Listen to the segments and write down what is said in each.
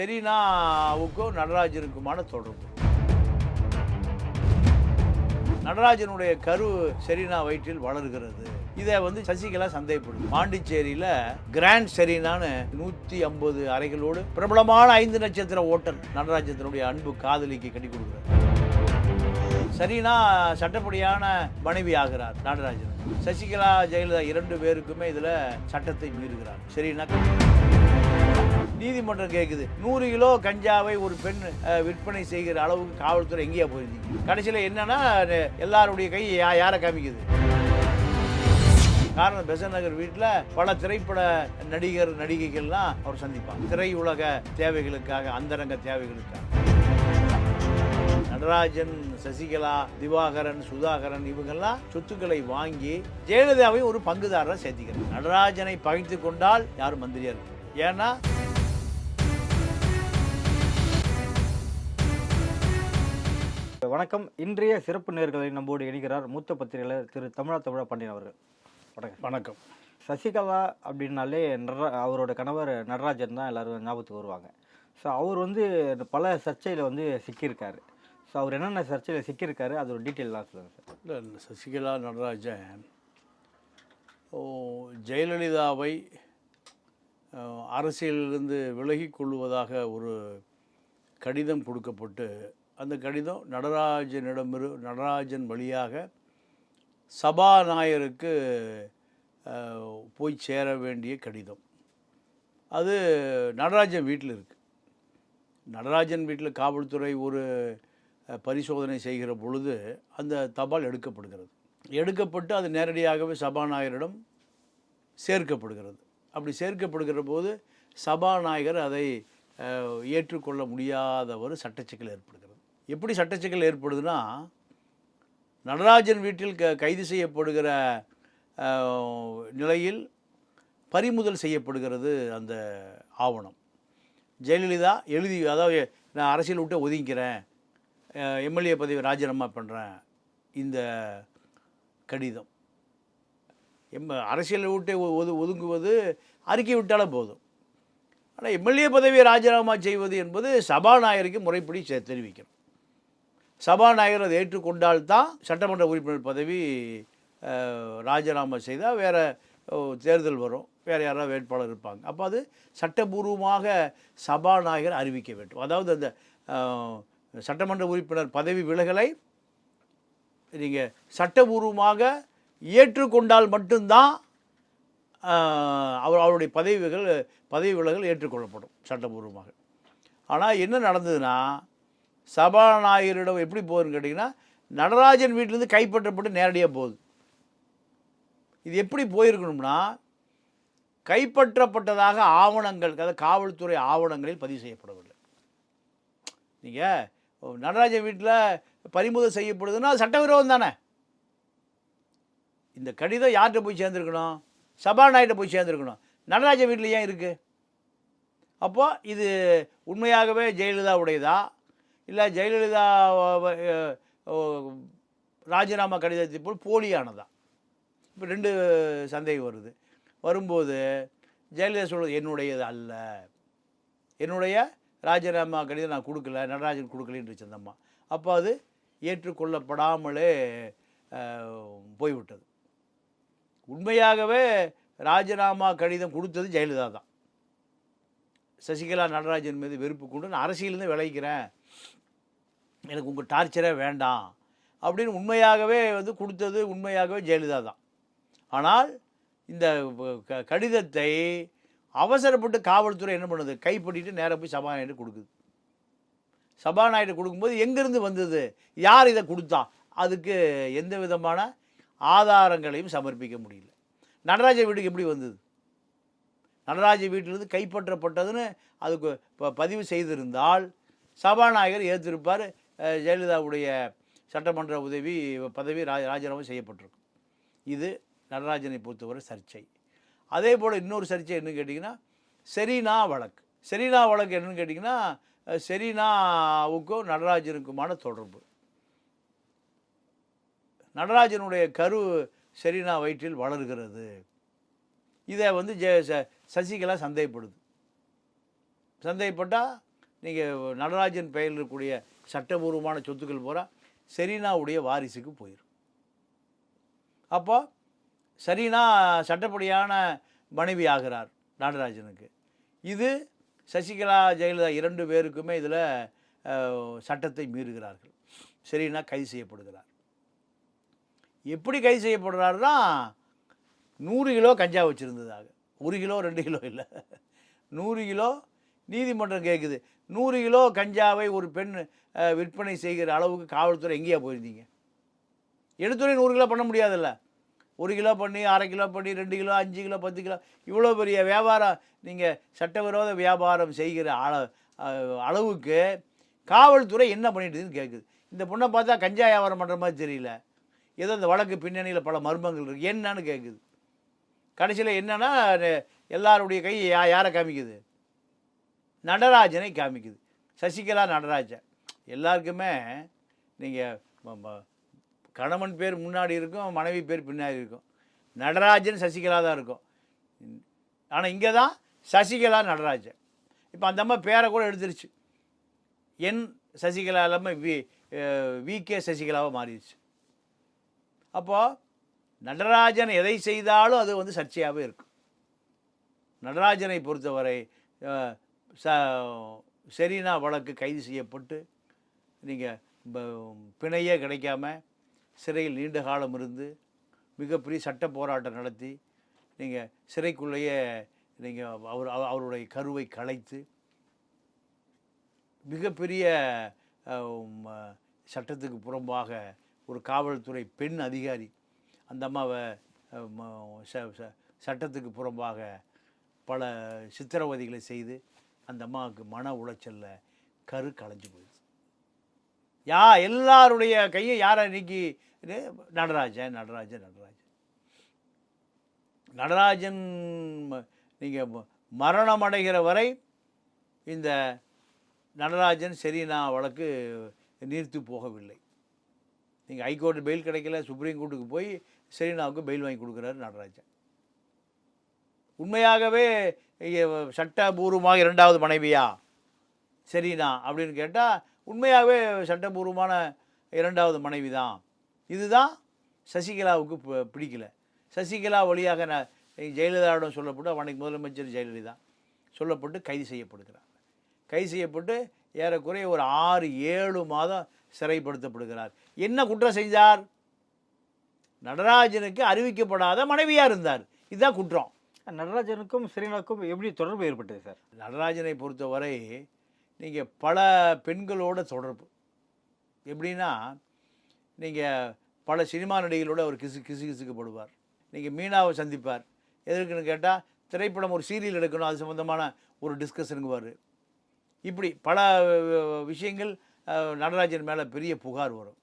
செரீனாவுக்கும் நடராஜனுக்குமான தொடர்பு நடராஜனுடைய கரு செரீனா வயிற்றில் வளர்கிறது. இதை வந்து சசிகலா சந்தேகப்படுது. பாண்டிச்சேரியில கிராண்ட் செரீனான்னு நூற்றி ஐம்பது அறைகளோடு பிரபலமான ஐந்து நட்சத்திர ஓட்டல் நடராஜத்தினுடைய அன்பு காதலிக்கு கட்டி கொடுக்குறார். சரினா சட்டப்படியான மனைவி ஆகிறார் நடராஜன். சசிகலா ஜெயலலிதா இரண்டு பேருக்குமே இதில் சட்டத்தை மீறுகிறார். சரினா நீதிமன்றம் கேட்குது நூறு கிலோ கஞ்சாவை ஒரு பெண் விற்பனை செய்கிற அளவுக்கு காவல்துறை எங்கேயா போயிருந்தீங்க கடைசியில் என்னன்னா எல்லாருடைய கை யா யாரை காமிக்குது? காரணம் பெசன் நகர் வீட்டில் பல திரைப்பட நடிகர் நடிகைகள்லாம் அவர் சந்திப்பார் திரையுலக தேவைகளுக்காக அந்தரங்க தேவைகளுக்காக. நடராஜன் சசிகலா திவாகரன் சுதாகரன் இவங்கெல்லாம் சொத்துக்களை வாங்கி ஜெயலலிதாவை ஒரு பங்குதாரரை சேர்த்திக்கிறார் நடராஜனை பகைத்து கொண்டால் யாரும் மந்திரியா இருக்கு ஏன்னா வணக்கம். இன்றைய சிறப்பு நேர்களை நம்மோடு இணைகிறார் மூத்த பத்திரிகையாளர் திரு தமிழா தமிழா பாண்டியன் அவர்கள். வணக்கம். வணக்கம். சசிகலா அப்படின்னாலே நடரா அவரோட கணவர் நடராஜன் தான் எல்லாரும் ஞாபகத்துக்கு வருவாங்க. ஸோ அவர் வந்து பல சர்ச்சையில் வந்து சிக்கியிருக்காரு. ஸோ அவர் என்னென்ன சர்ச்சையில் சிக்கியிருக்காரு அதோட டீட்டெயிலாம் சொல்லுங்கள் சார். இல்லை சசிகலா நடராஜன் ஓ ஜெயலலிதாவை அஹ், அரசியலிலிருந்து விலகிக் கொள்வதாக ஒரு கடிதம் கொடுக்கப்பட்டு அந்த கடிதம் நடராஜனிடமிரு நடராஜன் வழியாக சபாநாயகருக்கு போய் சேர வேண்டிய கடிதம். அது நடராஜன் வீட்டில் இருக்குது நடராஜன் வீட்டில் காவல்துறை ஒரு பரிசோதனை செய்கிற பொழுது அந்த தபால் எடுக்கப்படுகிறது. எடுக்கப்பட்டு அது நேரடியாகவே சபாநாயகரிடம் சேர்க்கப்படுகிறது. அப்படி சேர்க்கப்படுகிற போது சபாநாயகர் அதை ஏற்றுக்கொள்ள முடியாத ஒரு சட்டச்சிக்கல் ஏற்படுகிறது. எப்படி சட்டச்சிக்கல் ஏற்படுதுன்னா நடராஜன் வீட்டில் க கைது செய்யப்படுகிற நிலையில் பறிமுதல் செய்யப்படுகிறது அந்த ஆவணம். ஜெயலலிதா எழுதி அதாவது நான் அரசியல் விட்டு ஒதுங்கிக்கிறேன் எம்எல்ஏ பதவி ராஜினாமா பண்ணுறேன் இந்த கடிதம். எம் அரசியல் விட்டு ஒ- ஒது ஒதுங்குவது அறிக்கை விட்டாலும் போதும். ஆனால் எம்எல்ஏ பதவியை ராஜினாமா செய்வது என்பது சபாநாயகருக்கு முறைப்படி செ- தெரிவிக்கணும். சபாநாயகர் அதை ஏற்றுக்கொண்டால் தான் சட்டமன்ற உறுப்பினர் பதவி ராஜினாமா செய்தால் வேறு தேர்தல் வரும். வேறு யாராவது வேட்பாளர் இருப்பாங்க. அப்போ அது சட்டபூர்வமாக சபாநாயகர் அறிவிக்க வேண்டும். அதாவது அந்த சட்டமன்ற உறுப்பினர் பதவி விலகலை நீங்கள் சட்டபூர்வமாக ஏற்றுக்கொண்டால் மட்டும்தான் அவர் அவருடைய பதவிகள் பதவி விலகல் ஏற்றுக்கொள்ளப்படும் சட்டபூர்வமாக. ஆனால் என்ன நடந்ததுன்னா சபாநாயகரிடம் எப்படி போகுதுன்னு கேட்டிங்கன்னா நடராஜன் வீட்டிலேருந்து கைப்பற்றப்பட்டு நேரடியாக போகுது. இது எப்படி போயிருக்கணும்னா கைப்பற்றப்பட்டதாக ஆவணங்கள் அதாவது காவல்துறை ஆவணங்களில் பதிவு செய்யப்படவில்லை. நீங்கள் நடராஜன் வீட்டில் பறிமுதல் செய்யப்படுதுன்னா சட்டவிரோதம் தானே. இந்த கடிதம் யார்கிட்ட போய் சேர்ந்துருக்கணும்? சபாநாயகிட்ட போய் சேர்ந்துருக்கணும். நடராஜன் வீட்டில் ஏன் இருக்குது அப்போது இது உண்மையாகவே ஜெயலலிதாவுடையதா? இல்லை ஜெயலலிதா ராஜினாமா கடிதத்தை போல் போலியானதான் இப்போ ரெண்டு சந்தேகம் வருது. வரும்போது ஜெயலலிதா சொல்வது என்னுடையது அல்ல. என்னுடைய ராஜினாமா கடிதம் நான் கொடுக்கல நடராஜன் கொடுக்கலன்னு சந்தம்மா அப்போ அது ஏற்றுக்கொள்ளப்படாமலே போய்விட்டது. உண்மையாகவே ராஜினாமா கடிதம் கொடுத்தது ஜெயலலிதா தான். சசிகலா நடராஜன் மீது வெறுப்பு கொண்டு நான் அரசியலேருந்து விளைக்கிறேன் எனக்கு உங்கள் டார்ச்சரே வேண்டாம் அப்படின்னு உண்மையாகவே வந்து கொடுத்தது உண்மையாகவே ஜெயலலிதா தான். ஆனால் இந்த க- கடிதத்தை அவசரப்பட்டு காவல்துறை என்ன பண்ணுது? கைப்பற்றிட்டு நேராக போய் சபாநாயகர் கொடுக்குது. சபாநாயகர் கொடுக்கும்போது எங்கேருந்து வந்தது? யார் இதை கொடுத்தா? அதுக்கு எந்த விதமான ஆதாரங்களையும் சமர்ப்பிக்க முடியல. நடராஜ வீட்டுக்கு எப்படி வந்தது? நடராஜ வீட்டிலிருந்து கைப்பற்றப்பட்டதுன்னு அதுக்கு ப- பதிவு செய்திருந்தால் சபாநாயகர் ஏற்றிருப்பார் ஜெயலலிதாவுடைய சட்டமன்ற உதவி பதவி ரா ராஜினாமா செய்யப்பட்டிருக்கும். இது நடராஜனை பொறுத்தவரை சர்ச்சை. அதே போல் இன்னொரு சர்ச்சை என்னன்னு கேட்டிங்கன்னா செரீனா வழக்கு. செரீனா வழக்கு என்னன்னு கேட்டிங்கன்னா செரீனாவுக்கும் நடராஜனுக்குமான தொடர்பு. நடராஜனுடைய கரு செரீனா வயிற்றில் வளர்கிறது. இதை வந்து ஜெ ச- சசிகலா சந்தேகப்படுது. சந்தேகப்பட்டால் நீங்கள் நடராஜன் பெயரில் இருக்கக்கூடிய சட்டபூர்வமான சொத்துக்கள் பூரா செரீனாவுடைய வாரிசுக்கு போயிடும் அப்போ சரினா சட்டப்படியான மனைவி ஆகிறார் நடராஜனுக்கு. இது சசிகலா ஜெயலலிதா இரண்டு பேருக்குமே இதில் சட்டத்தை மீறுகிறார்கள். சரினா கைது செய்யப்படுகிறார். எப்படி கைது செய்யப்படுறாருன்னா நூறு கிலோ கஞ்சா வச்சுருந்ததாக. ஒரு கிலோ ரெண்டு கிலோ இல்லை. நூறு கிலோ நீதிமன்றம் கேட்குது நூறு கிலோ கஞ்சாவை ஒரு பெண் விற்பனை செய்கிற அளவுக்கு காவல்துறை எங்கேயா போயிருந்தீங்க? எடுத்துடனே நூறு கிலோ பண்ண முடியாதுல்ல? ஒரு கிலோ பண்ணி அரை கிலோ பண்ணி ரெண்டு கிலோ அஞ்சு கிலோ பத்து கிலோ இவ்வளோ பெரிய வியாபாரம் நீங்கள் சட்டவிரோத வியாபாரம் செய்கிற அள அளவுக்கு காவல்துறை என்ன பண்ணிட்டுதுன்னு கேட்குது இந்த பொண்ணை பார்த்தா கஞ்சா வியாபாரம் பண்ணுற மாதிரி தெரியல. ஏதோ இந்த வழக்கு பின்னணியில் பல மர்மங்கள் இருக்குது என்னன்னு கேட்குது கடைசியில் என்னன்னா எல்லாருடைய கை யா யாரை காமிக்குது? நடராஜனை காமிக்குது. சசிகலா நடராஜன். எல்லாருக்குமே நீங்கள் கணவன் பேர் முன்னாடி இருக்கும் மனைவி பேர் பின்னாடி இருக்கும். நடராஜன் சசிகலா தான் இருக்கும். ஆனால் இங்கே தான் சசிகலா நடராஜன். இப்போ அந்த அம்மா பேரை கூட எடுத்துருச்சு. என் சசிகலா இல்லாமல் வி வி கே சசிகலாவாக மாறிடுச்சு. அப்போது நடராஜன் எதை செய்தாலும் அது வந்து சர்ச்சையாகவே இருக்கும். நடராஜனை பொறுத்தவரை ச செரீனா வழக்கு கைது செய்யப்பட்டு நீங்கள் பிணையே கிடைக்காம சிறையில் நீண்ட காலம் இருந்து மிகப்பெரிய சட்ட போராட்டம் நடத்தி நீங்கள் சிறைக்குள்ளேயே நீங்கள் அவர் அவ- அவருடைய கருவை கலைத்து மிகப்பெரிய ம- சட்டத்துக்கு புறம்பாக ஒரு காவல்துறை பெண் அதிகாரி அந்த அம்மாவை ச- ச- சட்டத்துக்கு புறம்பாக பல சித்திரவதைகளை செய்து அந்த அம்மாவுக்கு மன உளைச்சலில் கரு களைஞ்சு போயிடுது யா எல்லாருடைய கையும் யாரை நீக்கி? இது நடராஜன் நடராஜன் நடராஜன். நடராஜன் நீங்கள் மரணம் அடைகிற வரை இந்த நடராஜன் செரீனா வழக்கு நீர்த்து போகவில்லை. நீங்கள் ஹைகோர்ட் பெயில் கிடைக்கல சுப்ரீம் கோர்ட்டுக்கு போய் செரீனாவுக்கு பெயில் வாங்கி கொடுக்குறாரு நடராஜன். உண்மையாகவே சட்டபூர்வமாக இரண்டாவது மனைவியா? செரீனா அப்படின்னு கேட்டால் உண்மையாகவே சட்டபூர்வமான இரண்டாவது மனைவி தான் இதுதான் சசிகலாவுக்கு பி- பிடிக்கல. சசிகலா வழியாக நான் ஜெயலலிதாவிடம் சொல்லப்பட்டு அன்னைக்கு முதலமைச்சர் ஜெயலலிதா சொல்லப்பட்டு கைது செய்யப்படுகிறார். கைது செய்யப்பட்டு ஏறக்குறைய ஒரு ஆறு ஏழு மாதம் சிறைப்படுத்தப்படுகிறார். என்ன குற்றம் செஞ்சார்? நடராஜனுக்கு அறிவிக்கப்படாத மனைவியாக இருந்தார். இதுதான் குற்றம். நடராஜனுக்கும் செரீனாவுக்கும் எப்படி தொடர்பு ஏற்பட்டது சார்? நடராஜனை பொறுத்தவரை நீங்கள் பல பெண்களோட தொடர்பு. எப்படின்னா நீங்கள் பல சினிமா நடிகைகளோட அவர் கிசு கிசு கிசுக்கப்படுவார் நீங்கள் மீனாவை சந்திப்பார். எதற்குன்னு கேட்டால் திரைப்படம் ஒரு சீரியல் எடுக்கணும் அது சம்மந்தமான ஒரு டிஸ்கஷனுங்குவார் இப்படி பல விஷயங்கள் நடராஜன் மேலே பெரிய புகார் வரும்.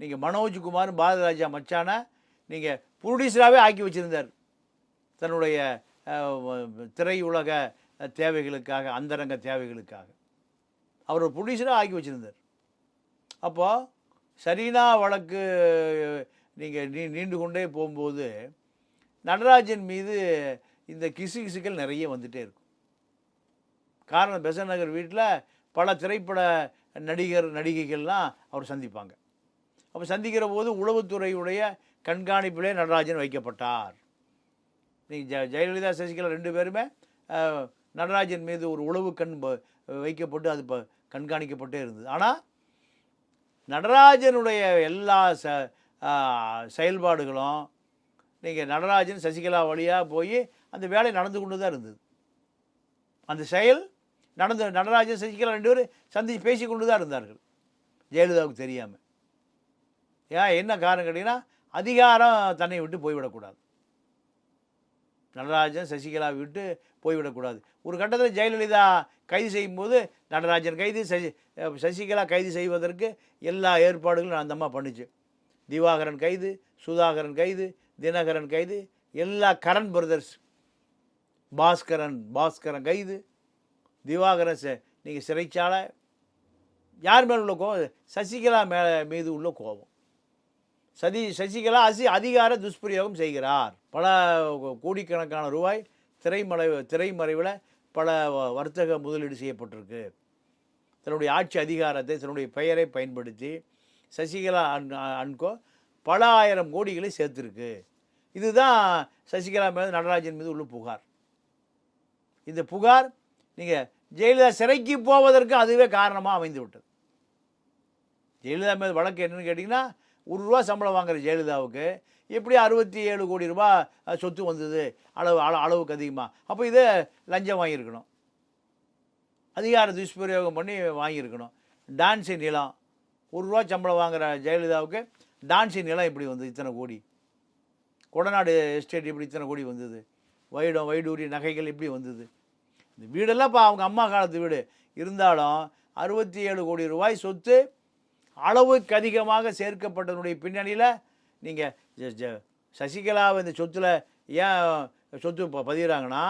நீங்கள் மனோஜ்குமார் பாரதராஜா மச்சான நீங்கள் ப்ரொடியூசராகவே ஆக்கி வச்சுருந்தார். தன்னுடைய திரையுலக தேவைகளுக்காக அந்தரங்க தேவைகளுக்காக. அவர் ஒரு ப்ரொடியூசராக ஆக்கி வச்சுருந்தார். அப்போது சரீனா வழக்கு நீங்கள் நீ நீண்டு கொண்டே போகும்போது நடராஜன் மீது இந்த கிசு கிசுக்கள் நிறைய வந்துகிட்டே இருக்கும். காரணம் பெசன் நகர் வீட்டில் பல திரைப்பட நடிகர் நடிகைகள்லாம் அவர் சந்திப்பாங்க. அப்போ சந்திக்கிற போது உளவுத்துறையுடைய கண்காணிப்பிலே நடராஜன் வைக்கப்பட்டார். நீங்கள் ஜெ ஜெயலலிதா சசிகலா ரெண்டு பேருமே நடராஜன் மீது ஒரு உளவு கண் வைக்கப்பட்டு அது இப்போ கண்காணிக்கப்பட்டே இருந்தது. ஆனால் நடராஜனுடைய எல்லா ச செயல்பாடுகளும் நீங்கள் நடராஜன் சசிகலா வழியாக போய் அந்த வேலை நடந்து கொண்டு தான் இருந்தது. அந்த செயல் நடந்த நடராஜன் சசிகலா ரெண்டு பேரும் சந்தித்து பேசி கொண்டு தான் இருந்தார்கள். ஜெயலலிதாவுக்கு தெரியாமல் ஏன் என்ன காரணம் கேட்டிங்கன்னா அதிகாரம் தன்னை விட்டு போய்விடக்கூடாது நடராஜன் சசிகலா விட்டு போய்விடக்கூடாது. ஒரு கட்டத்தில் ஜெயலலிதா கைது செய்யும்போது நடராஜன் கைது சசி சசிகலா கைது செய்வதற்கு எல்லா ஏற்பாடுகளும் அந்த அம்மா பண்ணுச்சு. திவாகரன் கைது சுதாகரன் கைது தினகரன் கைது எல்லா கரண் பிரதர்ஸ் பாஸ்கரன் பாஸ்கரன் கைது திவாகரன் ச நீங்கள் சிறைச்சாலை யார் மேலே உள்ள கோபம் சசிகலா மேலே மீது உள்ள கோபம். சதி சசிகலா அசி அதிகார துஷ்பிரயோகம் செய்கிறார். பல கோடிக்கணக்கான ரூபாய் திரைமறை திரைமறைவில் பல வ- வர்த்தக முதலீடு செய்யப்பட்டிருக்கு. தன்னுடைய ஆட்சி அதிகாரத்தை தன்னுடைய பெயரை பயன்படுத்தி சசிகலா அன் அன்கோ பல ஆயிரம் கோடிகளை சேர்த்துருக்கு. இதுதான் சசிகலா மீது நடராஜன் மீது உள்ள புகார். இந்த புகார் நீங்கள் ஜெயலலிதா சிறைக்கு போவதற்கு அதுவே காரணமாக அமைந்து விட்டது ஜெயலலிதா மீது வழக்கு என்னன்னு கேட்டிங்கன்னா ஒரு ரூபா சம்பளம் வாங்குற ஜெயலலிதாவுக்கு எப்படி அறுபத்தி ஏழு கோடி ரூபா சொத்து வந்தது? அளவு அள- அளவுக்கு அதிகமாக அப்போ இதை லஞ்சம் வாங்கியிருக்கணும். அதிகார துஷ்பிரயோகம் பண்ணி வாங்கியிருக்கணும். டான்ஸு நிலம். ஒரு ரூபா சம்பளம் வாங்குற ஜெயலலிதாவுக்கு டான்ஸு நிலம் இப்படி வந்தது இத்தனை கோடி? கொடநாடு எஸ்டேட் இப்படி இத்தனை கோடி வந்தது? வைடம் வைடூரி நகைகள் இப்படி வந்தது? இந்த வீடெல்லாம் இப்போ அவங்க அம்மா காலத்து வீடு. இருந்தாலும் அறுபத்தி ஏழு கோடி ரூபாய் சொத்து அளவுக்கு அதிகமாக சேர்க்கப்பட்டதனுடைய பின்னணியில் நீங்கள் சசிகலாவை இந்த சொத்தில் ஏன் சொத்து இப்போ பதிகிறாங்கன்னா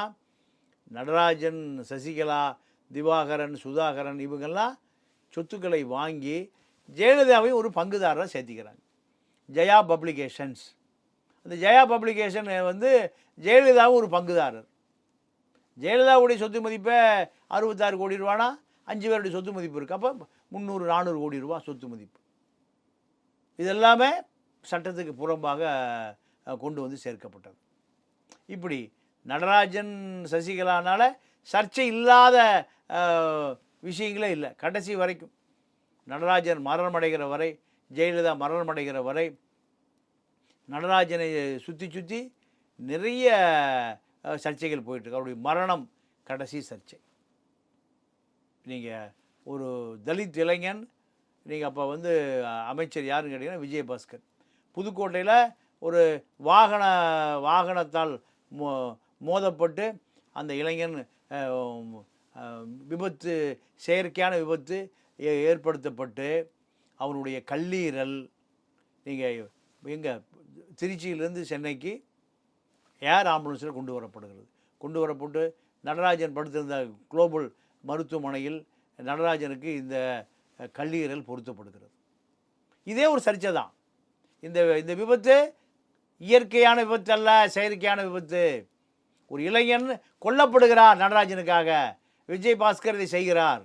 நடராஜன் சசிகலா திவாகரன் சுதாகரன் இவங்கெல்லாம் சொத்துக்களை வாங்கி ஜெயலலிதாவையும் ஒரு பங்குதாரராக சேர்த்திக்கிறாங்க. ஜெயா பப்ளிகேஷன்ஸ். அந்த ஜெயா பப்ளிகேஷன் வந்து ஜெயலலிதாவும் ஒரு பங்குதாரர். ஜெயலலிதாவுடைய சொத்து மதிப்பே அறுபத்தாறு கோடி ரூபானா? அஞ்சு பேருடைய சொத்து மதிப்பு இருக்குது அப்போ முந்நூறு நானூறு கோடி ரூபா சொத்து மதிப்பு. இதெல்லாமே சட்டத்துக்கு புறம்பாக கொண்டு வந்து சேர்க்கப்பட்டது. இப்படி நடராஜன் சசிகலானால் சர்ச்சை இல்லாத விஷயங்களே இல்லை. கடைசி வரைக்கும். நடராஜன் மரணமடைகிற வரை ஜெயலலிதா மரணமடைகிற வரை நடராஜனை சுற்றி சுற்றி நிறைய சர்ச்சைகள் போயிட்டுருக்கு அவருடைய மரணம் கடைசி சர்ச்சை. நீங்கள் ஒரு தலித் இளைஞன் நீங்கள் அப்போ வந்து அமைச்சர் யாருன்னு கேட்டிங்கன்னா விஜயபாஸ்கர். புதுக்கோட்டையில் ஒரு வாகன வாகனத்தால் மோ மோதப்பட்டு அந்த இளைஞன் விபத்து செயற்கையான விபத்து ஏ- ஏற்படுத்தப்பட்டு அவனுடைய கல்லீரல் நீங்கள் எங்கே திருச்சியிலேருந்து சென்னைக்கு ஏர் ஆம்புலன்ஸில் கொண்டு வரப்படுகிறது. கொண்டு வரப்பட்டு நடராஜன் படுத்திருந்த குளோபல் மருத்துவமனையில் நடராஜனுக்கு இந்த கல்லீரல் பொருத்தப்படுகிறது. இதே ஒரு சர்ச்சை தான். இந்த இந்த விபத்து இயற்கையான விபத்து அல்ல செயற்கையான விபத்து. ஒரு இளைஞன் கொல்லப்படுகிறார் நடராஜனுக்காக. விஜய் பாஸ்கர் இதை செய்கிறார்.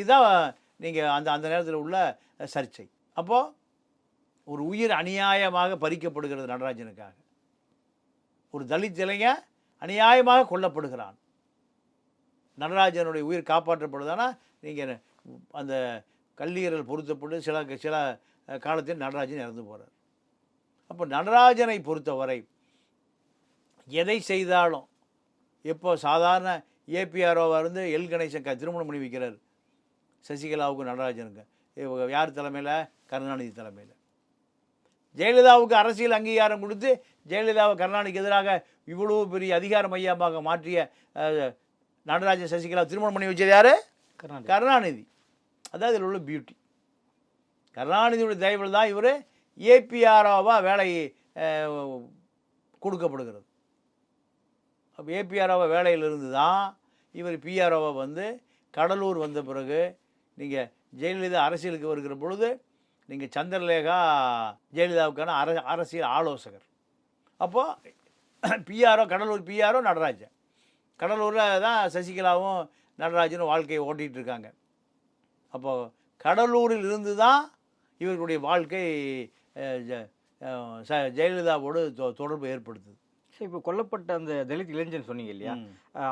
இதுதான் நீங்கள் அந்த அந்த நேரத்தில் உள்ள சர்ச்சை. அப்போது ஒரு உயிர் அநியாயமாக பறிக்கப்படுகிறது நடராஜனுக்காக. ஒரு தலித் இளைஞன் அநியாயமாக கொல்லப்படுகிறான். நடராஜனுடைய உயிர் காப்பாற்றப்படுதானா? நீங்கள் அந்த கல்லீரல் பொருத்தப்பட்டு சில சில காலத்தில் நடராஜன் இறந்து போகிறார் அப்போ நடராஜனை பொறுத்தவரை எதை செய்தாலும் இப்போ சாதாரண ஏபிஆர்ஓவாக இருந்து எல் கணேசன் க- திருமணம் பண்ணி வைக்கிறார். சசிகலாவுக்கு நடராஜனுக்கு. யார் தலைமையில்? கருணாநிதி தலைமையில். ஜெயலலிதாவுக்கு அரசியல் அங்கீகாரம் கொடுத்து ஜெயலலிதாவை கருணாநிதிக்கு எதிராக இவ்வளோ பெரிய அதிகார மையமாக மாற்றிய நடராஜன் சசிகலா திருமணம் பண்ணி வச்சது யார்? கருணாநிதி. அதான் இதில் உள்ள பியூட்டி கருணாநிதியுடைய தயவில் தான் இவர் ஏபிஆர்ஓவாக வேலை கொடுக்கப்படுகிறது. அப்போ ஏபிஆர்ஓவை வேலையிலிருந்து தான் இவர் பிஆர்ஓவை வந்து கடலூர் வந்த பிறகு நீங்கள் ஜெயலலிதா அரசியலுக்கு வருகிற பொழுது நீங்கள் சந்திரலேகா ஜெயலலிதாவுக்கான அர அரசியல் ஆலோசகர். அப்போது பிஆர்ஓ கடலூர் பிஆர்ஓ நடராஜன். கடலூரில் தான் சசிகலாவும் நடராஜனும் வாழ்க்கையை ஓட்டிகிட்டு இருக்காங்க அப்போது கடலூரில் இருந்து தான் இவர்களுடைய வாழ்க்கை ஜெயலலிதாவோடு தொடர்பு ஏற்படுத்துது. சரி இப்போ கொல்லப்பட்ட அந்த தலித் இளைஞன் சொன்னீங்க இல்லையா?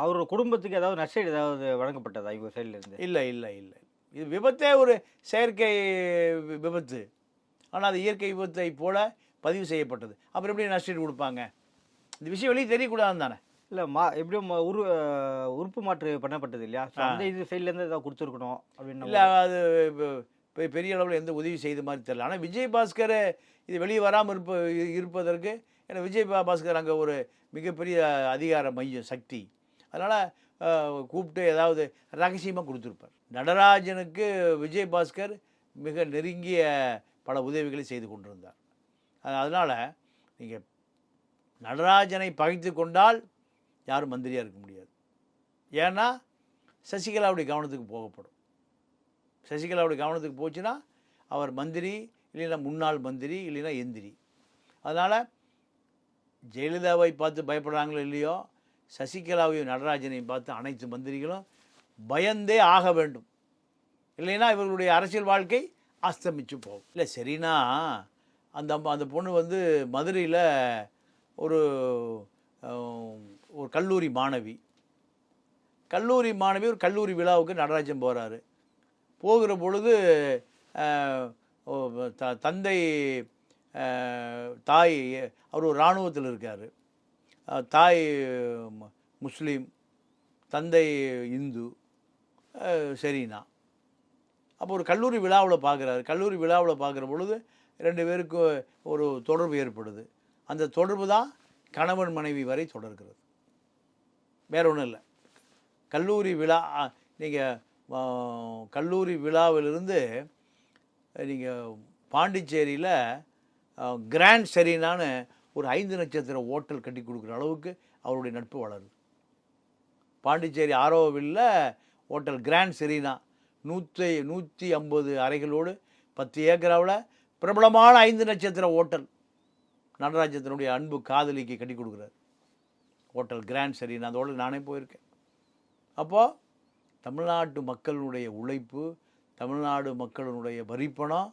அவரோட குடும்பத்துக்கு ஏதாவது நஷ்டம் ஏதாவது வழங்கப்பட்டதா இவங்க சைடுல இருந்து? இல்லை இல்லை இல்லை. இது விபத்தே ஒரு செயற்கை விபத்து. ஆனால் அது இயற்கை விபத்தை போல பதிவு செய்யப்பட்டது. அப்புறம் எப்படி நஷ்டீடு கொடுப்பாங்க? இந்த விஷயம் வெளியே தெரியக்கூடாது தானே? இல்ல மா எப்படியும் உரு உறுப்பு மாற்று பண்ணப்பட்டது இல்லையா. அந்த இது சைடுல இருந்து ஏதாவது கொடுத்துருக்கணும் அப்படின்னு இல்லை அது பெ- பெ- பெரிய அளவில் எந்த உதவி செய்த மாதிரி தெரியல. ஆனால் விஜய் பாஸ்கர் இது வெளியே வராமல் இருப்ப இருப்பதற்கு ஏன்னா விஜய் பாஸ்கர் அங்கே ஒரு மிகப்பெரிய அதிகார மையம் சக்தி. அதனால் கூப்பிட்டு ஏதாவது ரகசியமாக கொடுத்துருப்பார். நடராஜனுக்கு விஜய் பாஸ்கர் மிக நெருங்கிய பல உதவிகளை செய்து கொண்டிருந்தார். அதனால் நீங்கள் நடராஜனை பகைத்து கொண்டால் யாரும் மந்திரியாக இருக்க முடியாது. ஏன்னா சசிகலாவுடைய கவனத்துக்கு போகப்படும். சசிகலாவுடைய கவனத்துக்கு போச்சுன்னா அவர் மந்திரி இல்லைன்னா முன்னாள் மந்திரி இல்லைன்னா எந்திரி. அதனால் ஜெயலலிதாவை பார்த்து பயப்படுறாங்களோ இல்லையோ சசிகலாவையும் நடராஜனையும் பார்த்து அனைத்து மந்திரிகளும் பயந்தே ஆக வேண்டும். இல்லைன்னா இவர்களுடைய அரசியல் வாழ்க்கை அஸ்தமிச்சு போகும். இல்லை சரினா அந்த அந்த பொண்ணு வந்து மதுரையில் ஒரு ஒரு கல்லூரி மாணவி. கல்லூரி மாணவி ஒரு கல்லூரி விழாவுக்கு நடராஜன் போகிறாரு போகிற பொழுது த- தந்தை தாய் அவர் ஒரு இராணுவத்தில் இருக்கார். தாய் முஸ்லீம் தந்தை இந்து அஹ், சரினா. அப்போ ஒரு கல்லூரி விழாவில் பார்க்குறாரு கல்லூரி விழாவில் பார்க்குற பொழுது ரெண்டு பேருக்கும் ஒரு தொடர்பு ஏற்படுது. அந்த தொடர்பு தான் கணவன் மனைவி வரை தொடர்கிறது. வேற ஒன்றும் இல்லை. கல்லூரி விழா நீங்கள் கல்லூரி விழாவிலிருந்து நீங்கள் பாண்டிச்சேரியில் கிராண்ட் செரீனான்னு ஒரு ஐந்து நட்சத்திர ஹோட்டல் கட்டி கொடுக்குற அளவுக்கு அவருடைய நட்பு வளருது. பாண்டிச்சேரி ஆரோவில்ல ஹோட்டல் கிராண்ட் செரீனா. நூற்றி நூற்றி ஐம்பது அறைகளோடு பத்து ஏக்கராவில் பிரபலமான ஐந்து நட்சத்திர ஹோட்டல் நடராஜத்தினுடைய அன்பு காதலிக்கு கட்டி கொடுக்குறாரு. ஹோட்டல் கிராண்ட் சரி நான் அதோடு நானே போயிருக்கேன். அப்போது தமிழ்நாட்டு மக்களுடைய உழைப்பு தமிழ்நாடு மக்களுடைய வரிப்பணம்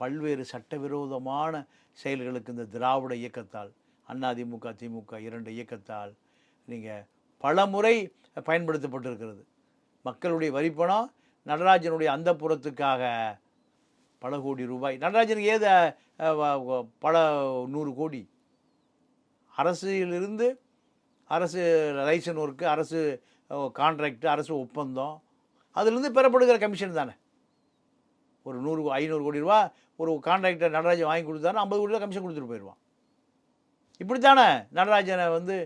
பல்வேறு சட்டவிரோதமான செயல்களுக்கு இந்த திராவிட இயக்கத்தால் அதிமுக திமுக இரண்டு இயக்கத்தால் நீங்கள் பல முறை பயன்படுத்தப்பட்டிருக்கிறது. மக்களுடைய வரிப்பணம் நடராஜனுடைய அந்த புறத்துக்காக பல கோடி ரூபாய். நடராஜனுக்கு ஏது பல நூறு கோடி. அரசியலிருந்து அரசு லைசன் ஒர்க்கு அரசு கான்ட்ராக்டு அரசு ஒப்பந்தம். அதுலேருந்து பெறப்படுகிற கமிஷன் தானே. ஒரு நூறு ஐநூறு கோடி ரூபா ஒரு கான்ட்ராக்டர் நடராஜன் வாங்கி கொடுத்தாரு ஐம்பது கோடி ரூபா கமிஷன் கொடுத்துட்டு போயிடுவான். இப்படித்தானே நடராஜனை வந்து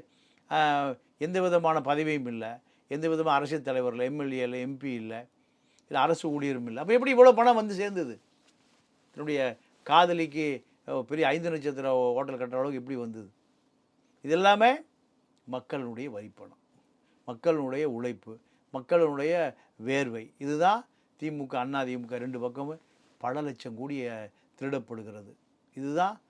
எந்த விதமான பதவியும் இல்லை. எந்த விதமான அரசியல் தலைவர் இல்லை எம்எல்ஏ இல்லை எம்பி இல்லை இல்லை அரசு ஊழியரும் இல்லை. அப்போ எப்படி இவ்வளோ பணம் வந்து சேர்ந்தது? தன்னுடைய காதலிக்கு பெரிய ஐந்து நட்சத்திர ஹோட்டல் கட்டுற அளவுக்கு எப்படி வந்தது? இது எல்லாமே மக்களுடைய வரிப்பணம் மக்களுடைய உழைப்பு மக்களுடைய வேர்வை. இதுதான் திமுக அண்ணா திமுக ரெண்டு பக்கமும் பல லட்சம் கோடிய திருடப்படுகிறது. இதுதான்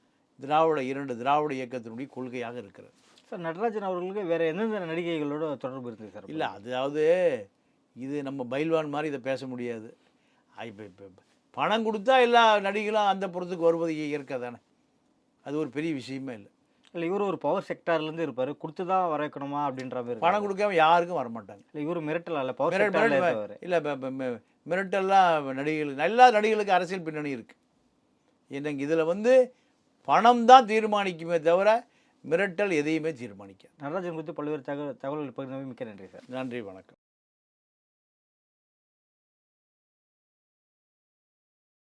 திராவிட இரண்டு திராவிட இயக்கத்தினுடைய கொள்கையாக இருக்கிறது. சார் நடராஜன் அவர்களுக்கு வேற எந்தெந்த நடிகைகளோட தொடர்பு இருக்குது சார்? இல்லை அதாவது இது நம்ம பைல்வான் மாதிரி இதை பேச முடியாது. இப்போ இப்போ பணம் கொடுத்தா எல்லா நடிகளும் அந்த புறத்துக்கு வருவது இயற்கை தானே. அது ஒரு பெரிய விஷயமே இல்லை. இல்லை இவர் ஒரு பவர் செக்டார்லேருந்து இருப்பார். கொடுத்து தான் வர வைக்கணுமா அப்படின்ற மாதிரி பணம் கொடுக்காம யாருக்கும் வரமாட்டாங்க. இல்லை இவர் மிரட்டல் அல்ல பவர் செக்டாரில் இல்லை மிரட்டெல்லாம் நடிகைகள் எல்லா நடிகைகளுக்கு அரசியல் பின்னணி இருக்குது எனக்கு இதில் வந்து பணம் தான் தீர்மானிக்குமே தவிர மிரட்டல் எதையுமே தீர்மானிக்காது. நடராஜன் குறித்து பல்வேறு தகவல் தகவல்கள் மிக்க நன்றி சார். நன்றி வணக்கம்.